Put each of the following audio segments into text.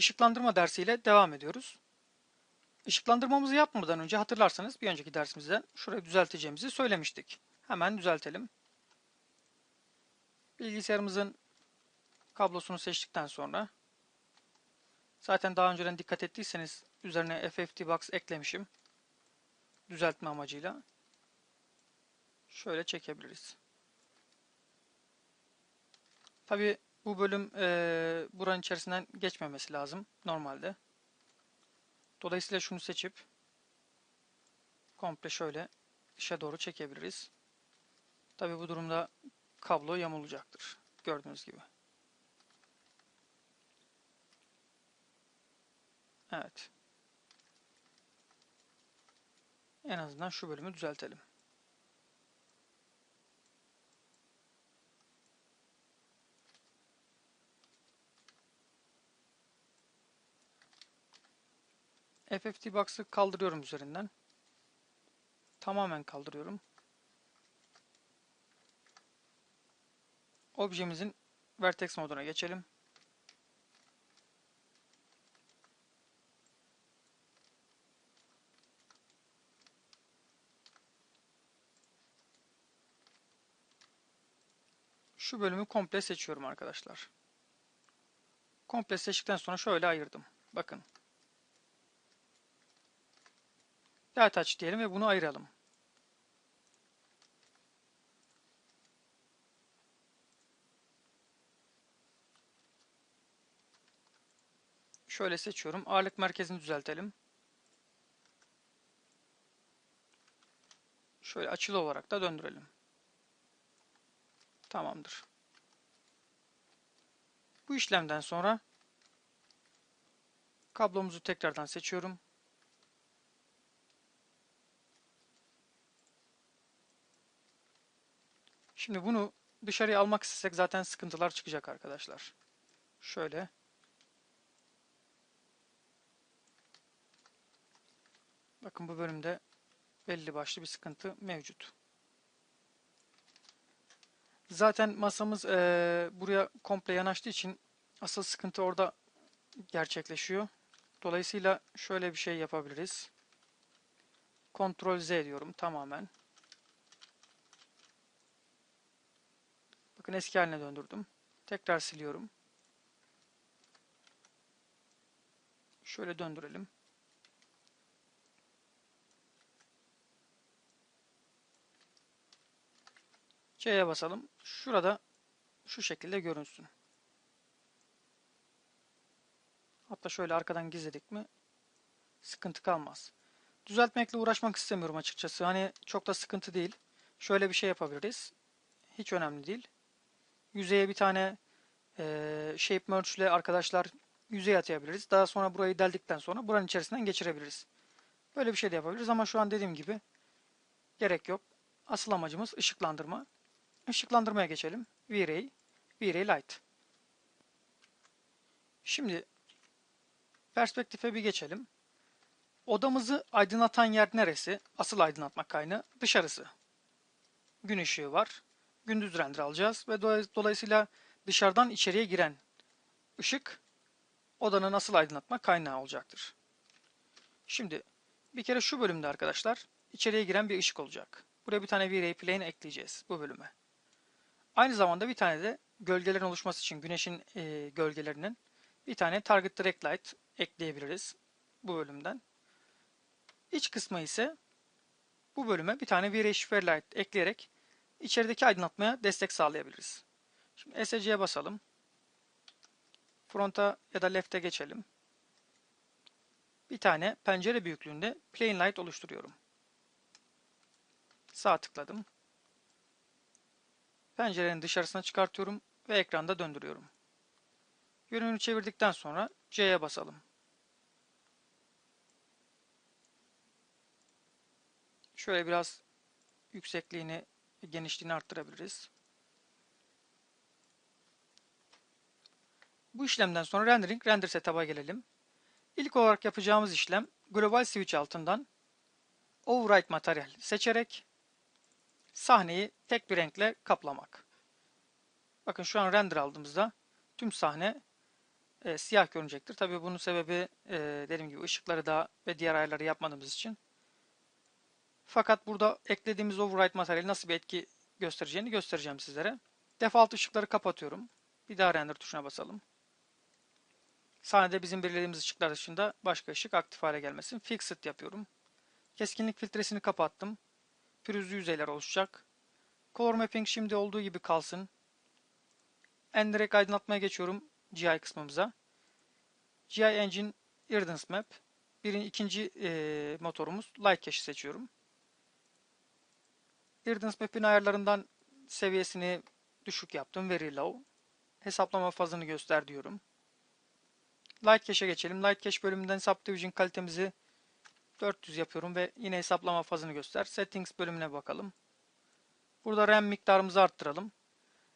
Işıklandırma dersiyle devam ediyoruz. Işıklandırmamızı yapmadan önce hatırlarsanız bir önceki dersimizde şurayı düzelteceğimizi söylemiştik. Hemen düzeltelim. Bilgisayarımızın kablosunu seçtikten sonra zaten daha önceden dikkat ettiyseniz üzerine FFTbox eklemişim. Düzeltme amacıyla. Şöyle çekebiliriz. Tabi bu bölüm e, buranın içerisinden geçmemesi lazım normalde. Dolayısıyla şunu seçip komple şöyle dışa doğru çekebiliriz. Tabi bu durumda kablo yamulacaktır. Gördüğünüz gibi. Evet. En azından şu bölümü düzeltelim. FFT box'ı kaldırıyorum üzerinden. Tamamen kaldırıyorum. Objemizin vertex moduna geçelim. Şu bölümü komple seçiyorum arkadaşlar. Komple seçtikten sonra şöyle ayırdım. Bakın. Data aç diyelim ve bunu ayıralım. Şöyle seçiyorum. Ağırlık merkezini düzeltelim. Şöyle açılı olarak da döndürelim. Tamamdır. Bu işlemden sonra kablomuzu tekrardan seçiyorum. Şimdi bunu dışarıya almak istesek zaten sıkıntılar çıkacak arkadaşlar. Şöyle. Bakın bu bölümde belli başlı bir sıkıntı mevcut. Zaten masamız e, buraya komple yanaştığı için asıl sıkıntı orada gerçekleşiyor. Dolayısıyla şöyle bir şey yapabiliriz. Ctrl Z diyorum tamamen. Bakın eski haline döndürdüm. Tekrar siliyorum. Şöyle döndürelim. C'ye basalım. Şurada şu şekilde görünsün. Hatta şöyle arkadan gizledik mi sıkıntı kalmaz. Düzeltmekle uğraşmak istemiyorum açıkçası. Hani çok da sıkıntı değil. Şöyle bir şey yapabiliriz. Hiç önemli değil. Yüzeye bir tane e, shape merge ile arkadaşlar yüzeye atayabiliriz. Daha sonra burayı deldikten sonra buranın içerisinden geçirebiliriz. Böyle bir şey de yapabiliriz ama şu an dediğim gibi gerek yok. Asıl amacımız ışıklandırma. Işıklandırmaya geçelim. V-Ray, V-Ray Light. Şimdi perspektife bir geçelim. Odamızı aydınlatan yer neresi? Asıl aydınlatma kaynağı dışarısı. Gün ışığı var. Gündüz render alacağız ve dolayısıyla dışarıdan içeriye giren ışık odanın asıl aydınlatma kaynağı olacaktır. Şimdi bir kere şu bölümde arkadaşlar içeriye giren bir ışık olacak. Buraya bir tane V-Ray plane ekleyeceğiz bu bölüme. Aynı zamanda bir tane de gölgelerin oluşması için güneşin e, gölgelerinin bir tane Target Direct Light ekleyebiliriz bu bölümden. İç kısmı ise bu bölüme bir tane V-Ray Shift Light ekleyerek içerideki aydınlatmaya destek sağlayabiliriz. Şimdi SC'ye basalım. Fronta ya da left'e geçelim. Bir tane pencere büyüklüğünde Plane Light oluşturuyorum. Sağ tıkladım. Pencerenin dışarısına çıkartıyorum ve ekranda döndürüyorum. Yönünü çevirdikten sonra C'ye basalım. Şöyle biraz yüksekliğini genişliğini arttırabiliriz. Bu işlemden sonra rendering render setup'a gelelim. İlk olarak yapacağımız işlem global switch altından override materyal seçerek sahneyi tek bir renkle kaplamak. Bakın şu an render aldığımızda tüm sahne e, siyah görünecektir. Tabii bunun sebebi e, dediğim gibi ışıkları da ve diğer ayarları yapmadığımız için. Fakat burada eklediğimiz override materyali nasıl bir etki göstereceğini göstereceğim sizlere. Default ışıkları kapatıyorum. Bir daha render tuşuna basalım. Sahnede bizim belirlediğimiz ışıklar dışında başka ışık aktif hale gelmesin. Fixed yapıyorum. Keskinlik filtresini kapattım. Pürüzlü yüzeyler oluşacak. Color mapping şimdi olduğu gibi kalsın. Endirekt aydınlatmaya geçiyorum GI kısmımıza. GI Engine Iridance Map. Birinci, ikinci e, motorumuz Light Cache'i seçiyorum. Iridance Map'in ayarlarından seviyesini düşük yaptım. Very low. Hesaplama fazını göster diyorum. Light Cache'e geçelim. Light Cache bölümünden Subdivision kalitemizi 400 yapıyorum ve yine hesaplama fazını göster. Settings bölümüne bakalım. Burada RAM miktarımızı arttıralım.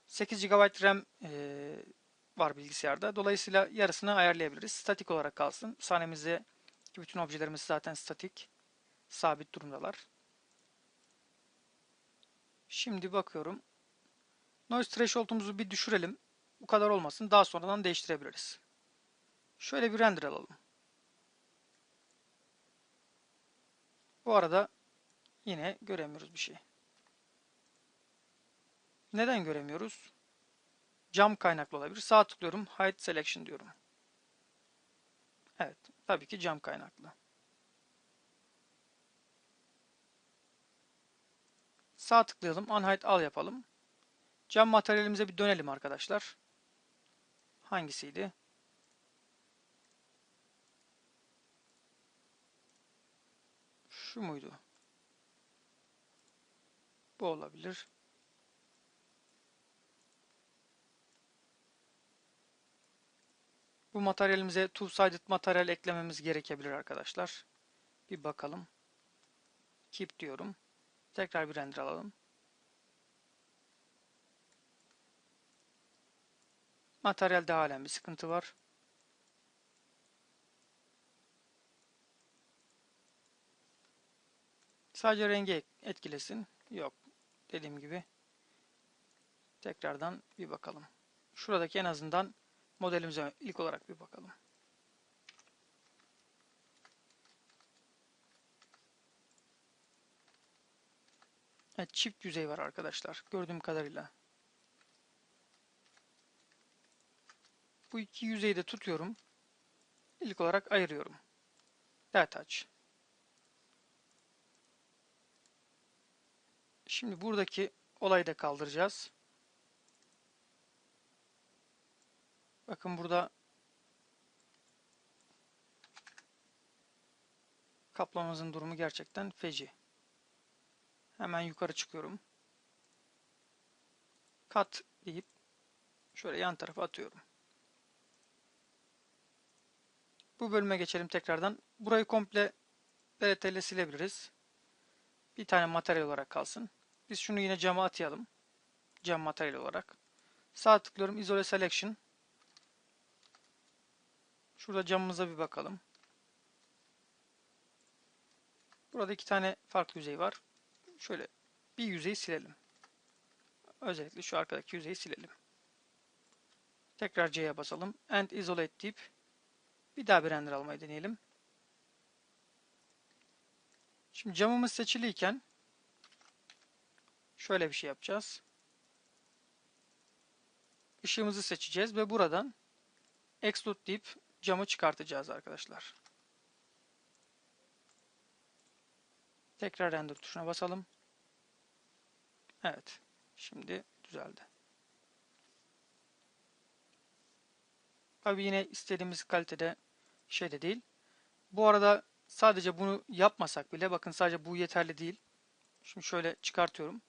8 GB RAM e, var bilgisayarda. Dolayısıyla yarısını ayarlayabiliriz. Statik olarak kalsın. Sahnemizde bütün objelerimiz zaten statik. Sabit durumdalar. Şimdi bakıyorum. Noise threshold'umuzu bir düşürelim. Bu kadar olmasın. Daha sonradan değiştirebiliriz. Şöyle bir render alalım. Bu arada yine göremiyoruz bir şey. Neden göremiyoruz? Cam kaynaklı olabilir. Sağ tıklıyorum. Hide Selection diyorum. Evet. Tabii ki cam kaynaklı. Sağ tıklayalım. Unhide al yapalım. Cam materyalimize bir dönelim arkadaşlar. Hangisiydi? Şu muydu? Bu olabilir. Bu materyalimize two-sided materyal eklememiz gerekebilir arkadaşlar. Bir bakalım. Keep diyorum. Tekrar bir render alalım. Materyalde halen bir sıkıntı var. Sadece rengi etkilesin. Yok. Dediğim gibi. Tekrardan bir bakalım. Şuradaki en azından modelimize ilk olarak bir bakalım. Evet, çift yüzey var arkadaşlar. Gördüğüm kadarıyla. Bu iki yüzeyi de tutuyorum. İlk olarak ayırıyorum. Detach. Şimdi buradaki olayı da kaldıracağız. Bakın burada kaplamamızın durumu gerçekten feci. Hemen yukarı çıkıyorum. Kat deyip şöyle yan tarafa atıyorum. Bu bölüme geçelim tekrardan. Burayı komple DLT ile silebiliriz. Bir tane materyal olarak kalsın. Biz şunu yine cama atayalım. Cam materyal olarak. Sağ tıklıyorum. Isole Selection. Şurada camımıza bir bakalım. Burada iki tane farklı yüzey var. Şöyle bir yüzeyi silelim. Özellikle şu arkadaki yüzeyi silelim. Tekrar C'ye basalım. And Isolate deyip bir daha bir render almayı deneyelim. Şimdi camımız seçiliyken şöyle bir şey yapacağız. Işığımızı seçeceğiz ve buradan Extrude deyip camı çıkartacağız arkadaşlar. Tekrar render tuşuna basalım. Evet. Şimdi düzeldi. Tabi yine istediğimiz kalitede şey de değil. Bu arada sadece bunu yapmasak bile bakın sadece bu yeterli değil. Şimdi şöyle çıkartıyorum.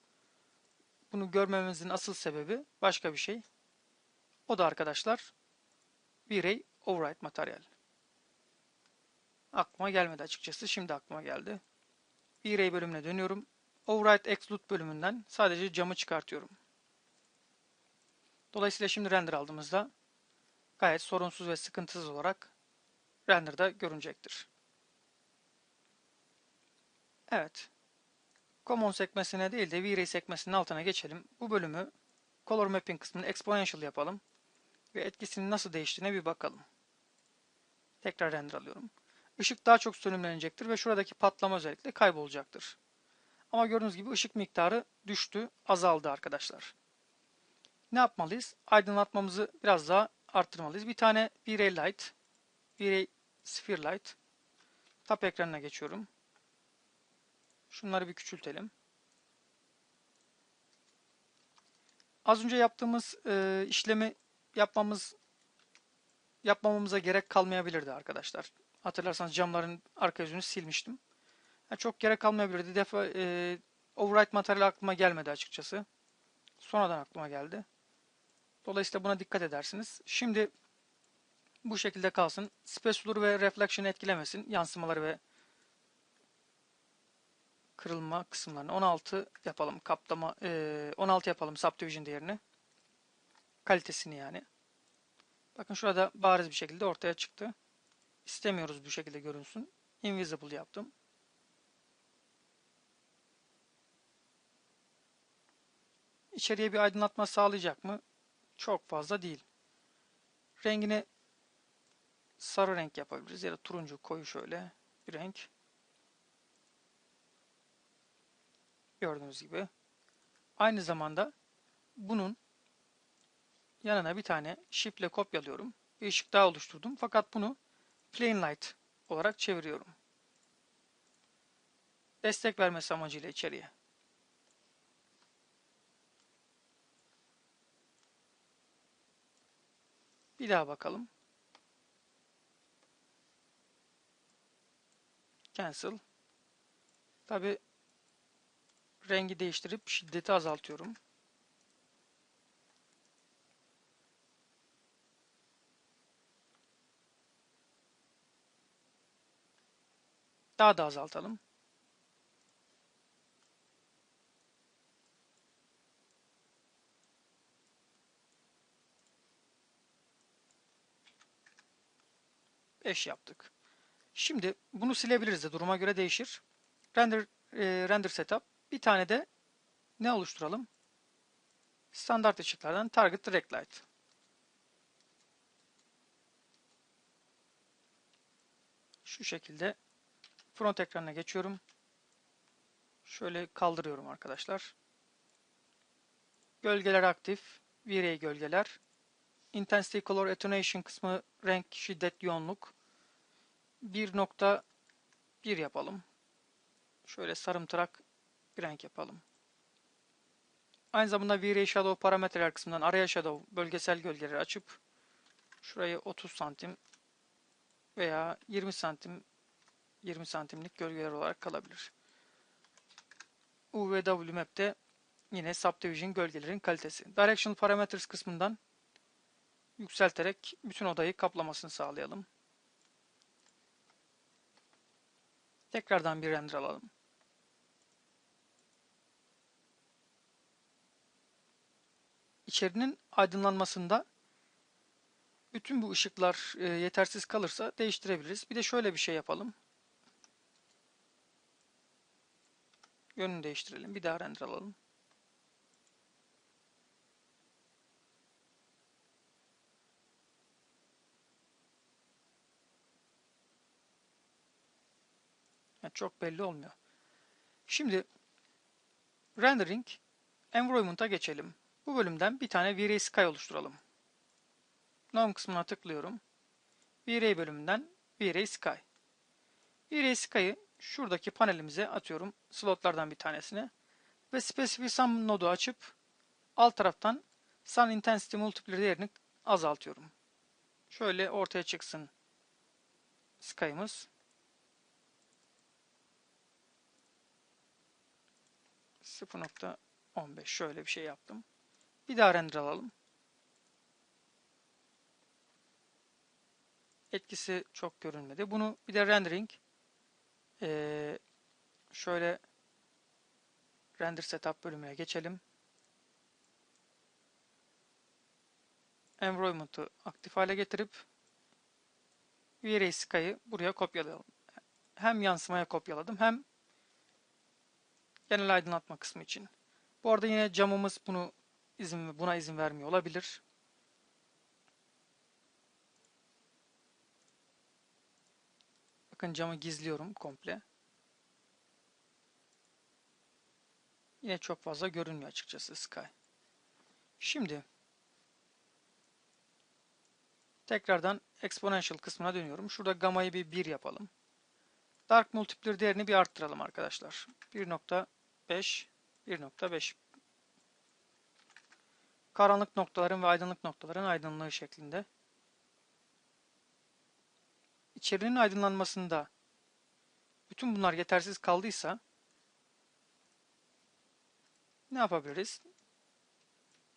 Bunu görmememizin asıl sebebi başka bir şey. O da arkadaşlar V-Ray Override materyal. Aklıma gelmedi açıkçası. Şimdi aklıma geldi. V-Ray bölümüne dönüyorum. Override Exclude bölümünden sadece camı çıkartıyorum. Dolayısıyla şimdi render aldığımızda gayet sorunsuz ve sıkıntısız olarak renderda görünecektir. Evet. Common sekmesine değil de V-Ray sekmesinin altına geçelim. Bu bölümü Color Mapping kısmını Exponential yapalım. ve etkisinin nasıl değiştiğine bir bakalım. Tekrar render alıyorum. Işık daha çok sönümlenecektir ve şuradaki patlama özellikle kaybolacaktır. Ama gördüğünüz gibi ışık miktarı düştü, azaldı arkadaşlar. Ne yapmalıyız? Aydınlatmamızı biraz daha arttırmalıyız. Bir tane V-Ray Light, V-Ray Sphere Light. Tap ekranına geçiyorum. Şunları bir küçültelim. Az önce yaptığımız e, işlemi yapmamız yapmamamıza gerek kalmayabilirdi arkadaşlar. Hatırlarsanız camların arka yüzünü silmiştim. Yani çok gerek kalmayabilirdi. Defa e, override materyali aklıma gelmedi açıkçası. Sonradan aklıma geldi. Dolayısıyla buna dikkat edersiniz. Şimdi bu şekilde kalsın. Spessulur ve reflection'ı etkilemesin. Yansımaları ve kırılma kısımlarını 16 yapalım. Kaplama e, 16 yapalım subdivision değerini. Kalitesini yani. Bakın şurada bariz bir şekilde ortaya çıktı. İstemiyoruz bu şekilde görünsün. Invisible yaptım. İçeriye bir aydınlatma sağlayacak mı? Çok fazla değil. Rengini sarı renk yapabiliriz ya da turuncu koyu şöyle bir renk. Gördüğünüz gibi. Aynı zamanda bunun yanına bir tane shift ile kopyalıyorum. Bir ışık daha oluşturdum. Fakat bunu plain light olarak çeviriyorum. Destek vermesi amacıyla içeriye. Bir daha bakalım. Cancel. Tabi rengi değiştirip şiddeti azaltıyorum. Daha da azaltalım. Beş yaptık. Şimdi bunu silebiliriz de duruma göre değişir. Render e, render setup. Bir tane de ne oluşturalım? Standart ışıklardan Target Direct Light. Şu şekilde front ekranına geçiyorum. Şöyle kaldırıyorum arkadaşlar. Gölgeler aktif. V-Ray gölgeler. Intensity Color Attenuation kısmı renk, şiddet, yoğunluk. 1.1 yapalım. Şöyle sarımtırak bir renk yapalım. Aynı zamanda V-Ray Shadow parametreler kısmından araya shadow bölgesel gölgeleri açıp şurayı 30 santim veya 20 santim 20 santimlik gölgeler olarak kalabilir. UVW Map'te yine Subdivision gölgelerin kalitesi. Directional Parameters kısmından yükselterek bütün odayı kaplamasını sağlayalım. Tekrardan bir render alalım. İçerinin aydınlanmasında bütün bu ışıklar e, yetersiz kalırsa değiştirebiliriz. Bir de şöyle bir şey yapalım. Yönünü değiştirelim. Bir daha render alalım. Yani çok belli olmuyor. Şimdi rendering environment'a geçelim. Bu bölümden bir tane V-Ray Sky oluşturalım. Norm kısmına tıklıyorum. V-Ray bölümünden V-Ray Sky. V-Ray Sky'ı şuradaki panelimize atıyorum. Slotlardan bir tanesine. Ve Specify Sum nodu açıp alt taraftan Sun Intensity Multiplier değerini azaltıyorum. Şöyle ortaya çıksın Sky'ımız. 0.15 şöyle bir şey yaptım. Bir daha render alalım. Etkisi çok görünmedi. Bunu bir de rendering ee, şöyle render setup bölümüne geçelim. Environment'ı aktif hale getirip V-Ray Sky'ı buraya kopyalayalım. Hem yansımaya kopyaladım hem Genel aydınlatma kısmı için. Bu arada yine camımız bunu izin buna izin vermiyor olabilir. Bakın camı gizliyorum komple. Yine çok fazla görünmüyor açıkçası Sky. Şimdi tekrardan exponential kısmına dönüyorum. Şurada gamma'yı bir 1 yapalım. Dark multiplier değerini bir arttıralım arkadaşlar. 1.5 1.5 Karanlık noktaların ve aydınlık noktaların aydınlığı şeklinde. İçerinin aydınlanmasında bütün bunlar yetersiz kaldıysa ne yapabiliriz?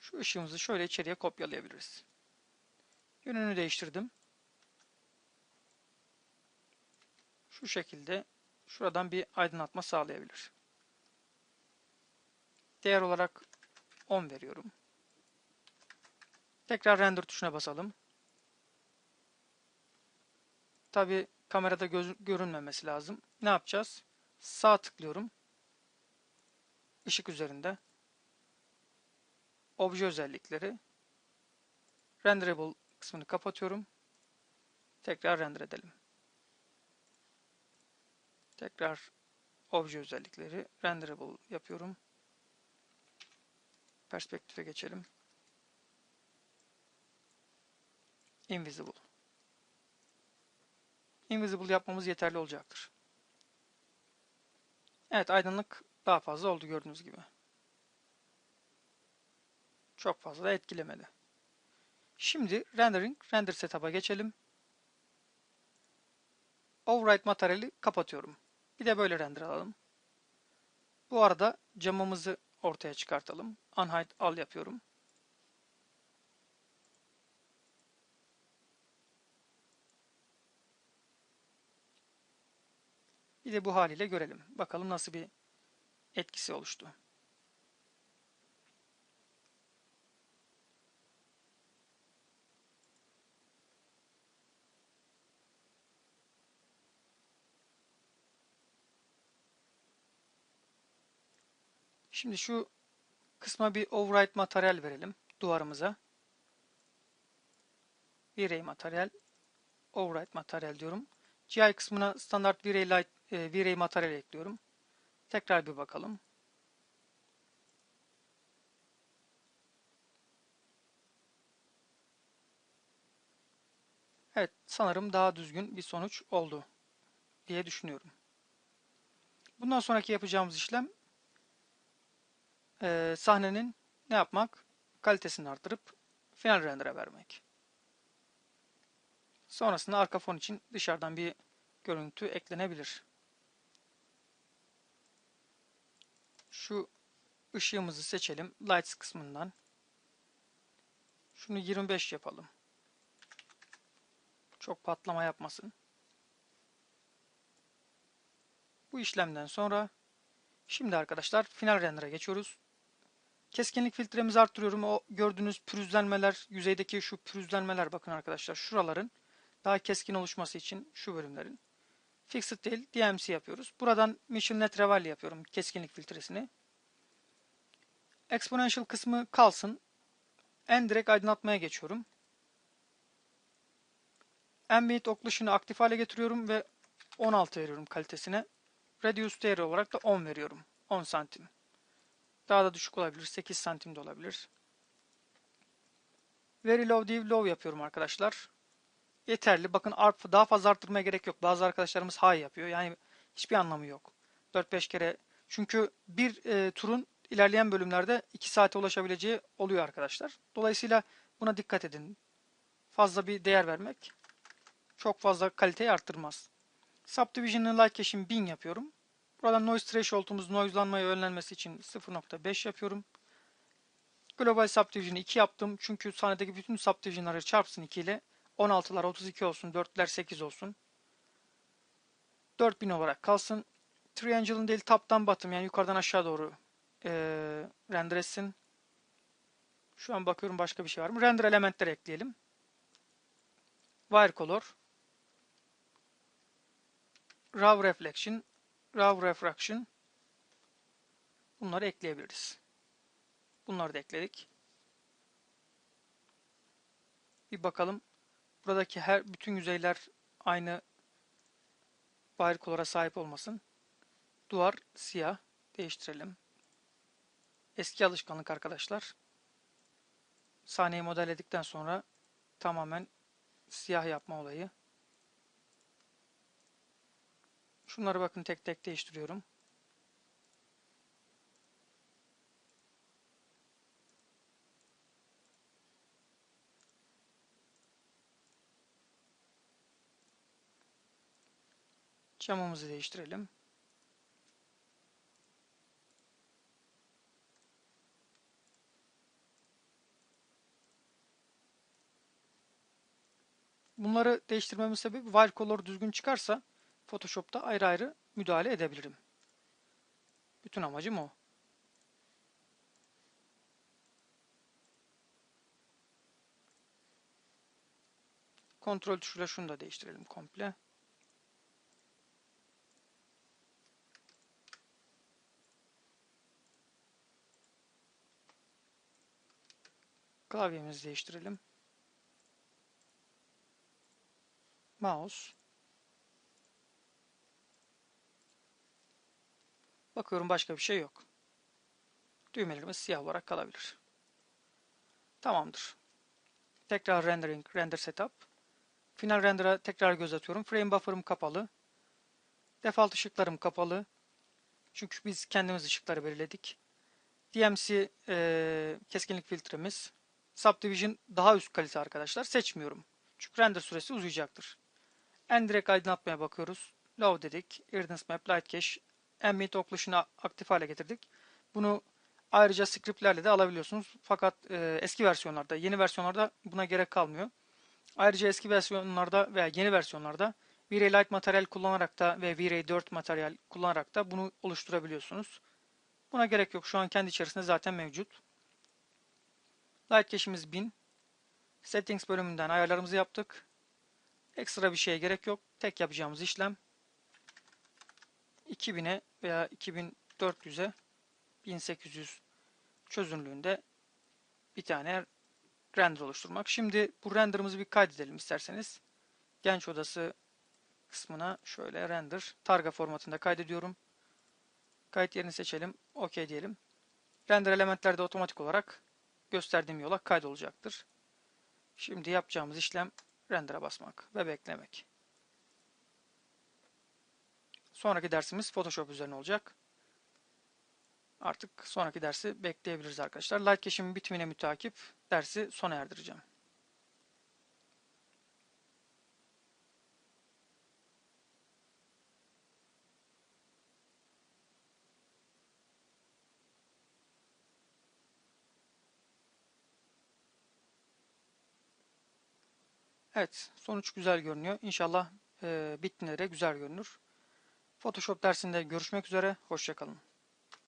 Şu ışığımızı şöyle içeriye kopyalayabiliriz. Yönünü değiştirdim. Şu şekilde şuradan bir aydınlatma sağlayabilir. Değer olarak 10 veriyorum. Tekrar render tuşuna basalım. Tabi kamerada görünmemesi lazım. Ne yapacağız? Sağ tıklıyorum. Işık üzerinde. Obje özellikleri. Renderable kısmını kapatıyorum. Tekrar render edelim. Tekrar obje özellikleri renderable yapıyorum. Perspektife geçelim. Invisible. Invisible yapmamız yeterli olacaktır. Evet aydınlık daha fazla oldu gördüğünüz gibi. Çok fazla da etkilemedi. Şimdi rendering, render setup'a geçelim. Override materyali kapatıyorum. Bir de böyle render alalım. Bu arada camımızı ortaya çıkartalım. Unhide al yapıyorum. Bir de bu haliyle görelim. Bakalım nasıl bir etkisi oluştu. Şimdi şu kısma bir override materyal verelim duvarımıza. V-Ray materyal, override materyal diyorum. GI kısmına standart V-Ray, light, e, V-Ray materyal ekliyorum. Tekrar bir bakalım. Evet, sanırım daha düzgün bir sonuç oldu diye düşünüyorum. Bundan sonraki yapacağımız işlem e, sahnenin ne yapmak? Kalitesini artırıp final render'a vermek. Sonrasında arka fon için dışarıdan bir görüntü eklenebilir. Şu ışığımızı seçelim. Lights kısmından. Şunu 25 yapalım. Çok patlama yapmasın. Bu işlemden sonra şimdi arkadaşlar final render'a geçiyoruz. Keskinlik filtremizi arttırıyorum. O gördüğünüz pürüzlenmeler, yüzeydeki şu pürüzlenmeler bakın arkadaşlar şuraların daha keskin oluşması için şu bölümlerin. Fixed değil, DMC yapıyoruz. Buradan Mission Net yapıyorum keskinlik filtresini. Exponential kısmı kalsın. En direkt aydınlatmaya geçiyorum. Ambient Occlusion'ı aktif hale getiriyorum ve 16 veriyorum kalitesine. Reduce değeri olarak da 10 veriyorum. 10 santim. Daha da düşük olabilir. 8 santim de olabilir. Very low div low yapıyorum arkadaşlar. Yeterli. Bakın daha fazla arttırmaya gerek yok. Bazı arkadaşlarımız high yapıyor. Yani hiçbir anlamı yok. 4-5 kere. Çünkü bir e, turun ilerleyen bölümlerde 2 saate ulaşabileceği oluyor arkadaşlar. Dolayısıyla buna dikkat edin. Fazla bir değer vermek çok fazla kaliteyi arttırmaz. Subdivision'ı like caching 1000 yapıyorum. Buradan noise threshold'umuz noiselanmayı önlenmesi için 0.5 yapıyorum. Global subdivision'ı 2 yaptım. Çünkü sahnedeki bütün subdivision'ları çarpsın 2 ile 16'lar 32 olsun, 4'ler 8 olsun. 4000 olarak kalsın. Triangle'ın değil top'tan bottom yani yukarıdan aşağı doğru e, render etsin. Şu an bakıyorum başka bir şey var mı? Render elementleri ekleyelim. Wire color. Raw reflection. Raw refraction. Bunları ekleyebiliriz. Bunları da ekledik. Bir bakalım. Buradaki her bütün yüzeyler aynı bariz color'a sahip olmasın. Duvar siyah. Değiştirelim. Eski alışkanlık arkadaşlar. Sahneyi modelledikten sonra tamamen siyah yapma olayı. Şunları bakın tek tek değiştiriyorum. Camımızı değiştirelim. Bunları değiştirmemin sebebi white color düzgün çıkarsa Photoshop'ta ayrı ayrı müdahale edebilirim. Bütün amacım o. Kontrol tuşuyla şunu da değiştirelim komple. Klavyemizi değiştirelim. Mouse. Bakıyorum başka bir şey yok. Düğmelerimiz siyah olarak kalabilir. Tamamdır. Tekrar rendering, render setup. Final render'a tekrar göz atıyorum. Frame buffer'ım kapalı. Default ışıklarım kapalı. Çünkü biz kendimiz ışıkları belirledik. DMC e, keskinlik filtremiz. Subdivision daha üst kalite arkadaşlar. Seçmiyorum. Çünkü render süresi uzayacaktır. En direkt aydınlatmaya bakıyoruz. Low dedik. Iridance Map, Light Cache, Ambient Occlusion'u aktif hale getirdik. Bunu ayrıca scriptlerle de alabiliyorsunuz. Fakat e, eski versiyonlarda, yeni versiyonlarda buna gerek kalmıyor. Ayrıca eski versiyonlarda veya yeni versiyonlarda V-Ray Light materyal kullanarak da ve V-Ray 4 materyal kullanarak da bunu oluşturabiliyorsunuz. Buna gerek yok. Şu an kendi içerisinde zaten mevcut. Light cache'imiz 1000. Settings bölümünden ayarlarımızı yaptık. Ekstra bir şeye gerek yok. Tek yapacağımız işlem 2000'e veya 2400'e 1800 çözünürlüğünde bir tane render oluşturmak. Şimdi bu renderımızı bir kaydedelim isterseniz. Genç odası kısmına şöyle render targa formatında kaydediyorum. Kayıt yerini seçelim. OK diyelim. Render elementler de otomatik olarak gösterdiğim yola kaydolacaktır. Şimdi yapacağımız işlem render'a basmak ve beklemek. Sonraki dersimiz Photoshop üzerine olacak. Artık sonraki dersi bekleyebiliriz arkadaşlar. Light cache'imin bitimine mütakip dersi sona erdireceğim. Evet, sonuç güzel görünüyor. İnşallah e, bittiğinde güzel görünür. Photoshop dersinde görüşmek üzere. Hoşçakalın.